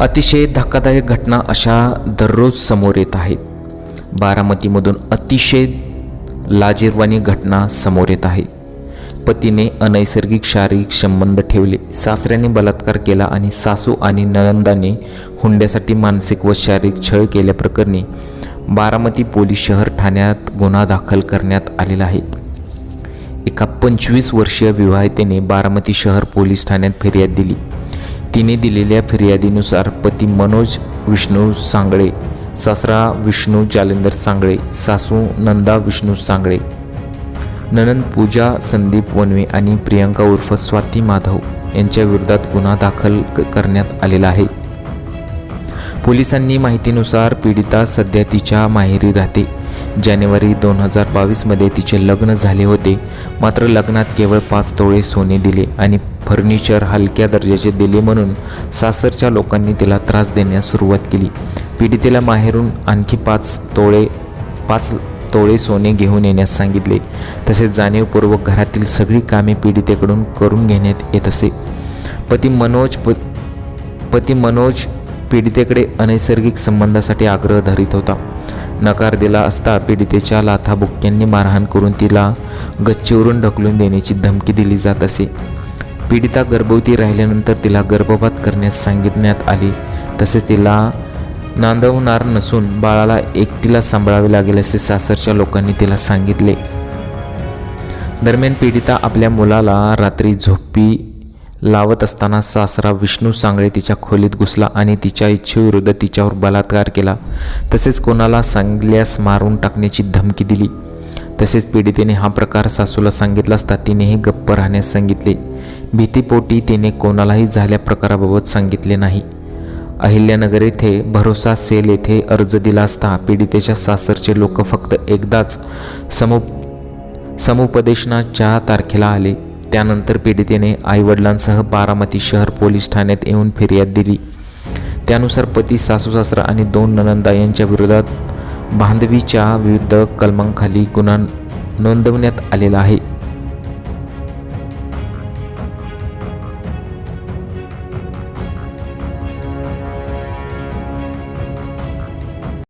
अतिशय धक्कादायक घटना अशा दररोज समोर येत आहेत. बारामतीमधून अतिशय लाजीरवाणी घटना समोर येत आहे. पतीने अनैसर्गिक शारीरिक संबंध ठेवले. सासऱ्याने बलात्कार केला आणि सासू आणि ननंदाने हुंड्यासाठी मानसिक व शारीरिक छळ केल्याप्रकरणी बारामती पोलीस शहर ठाण्यात गुन्हा दाखल करण्यात आलेला आहे. एका पंचवीस वर्षीय विवाहितेने बारामती शहर पोलीस ठाण्यात फिर्याद दिली. तिने दिलेल्या फिर्यादीनुसार पती मनोज विष्णू सांगळे सासरा विष्णू जालिंदर सांगळे सासू नंदा विष्णू सांगळे ननंद पूजा संदीप वनवे आणि प्रियंका उर्फ स्वाती माधव यांच्या विरोधात गुन्हा दाखल क- करण्यात आलेला आहे. पोलिसांनी माहितीनुसार पीडिता सध्या तिच्या माहेरी राहते. जानेवारी दोन हजार बावीसमध्ये तिचे लग्न झाले होते. मात्र लग्नात केवळ पाच तोळे सोने दिले आणि फर्निचर हलक्या दर्जाचे दिले म्हणून सासरच्या लोकांनी तिला त्रास देण्यास सुरुवात केली. पीडितेला माहेरून आणखी पाच तोळे पाच तोळे सोने घेऊन येण्यास सांगितले. तसेच जाणीवपूर्वक घरातील सगळी कामे पीडितेकडून करून घेण्यात येत असे. पती मनोज प पती मनोज पीडितेकडे अनैसर्गिक संबंधासाठी आग्रह धरीत होता. नकार दिला असता पीडितेच्या लाथाबुक्क्यांनी मारहाण करून तिला गच्चीवरून ढकलून देण्याची धमकी दिली जात असे. पीडिता गर्भवती राहिल्यानंतर तिला गर्भपात करण्यास सांगितण्यात आले. तसेच तिला नांदवणार नसून बाळाला एकटीला सांभाळावे लागेल असे सासरच्या लोकांनी तिला सांगितले. दरम्यान पीडिता आपल्या मुलाला रात्री झोपी लावत असताना सासरा विष्णू सांगळे तिच्या खोलीत घुसला आणि तिच्या इच्छेविरुद्ध तिच्यावर बलात्कार केला. तसेच कोणाला सांगल्यास मारून टाकण्याची धमकी दिली. तसेच पीडितेने हा प्रकार सासूला सांगितला असता तिनेही गप्प राहण्यास सांगितले. भीतीपोटी तिने कोणालाही झाल्या प्रकाराबाबत सांगितले नाही. अहिल्यानगर येथे भरोसा सेल येथे अर्ज दिला असता पीडितेच्या सासरचे लोक फक्त एकदाच समु समुपदेशनाच्या तारखेला आले. त्यानंतर पीडितेने आईवडिलांसह बारामती शहर पोलीस ठाण्यात येऊन फिर्याद दिली. त्यानुसार पती सासू सासरा आणि दोन ननंदा यांच्या विरोधात बांधवीच्या विविध कलमांखाली गुन्हा नोंदवण्यात आलेला आहे.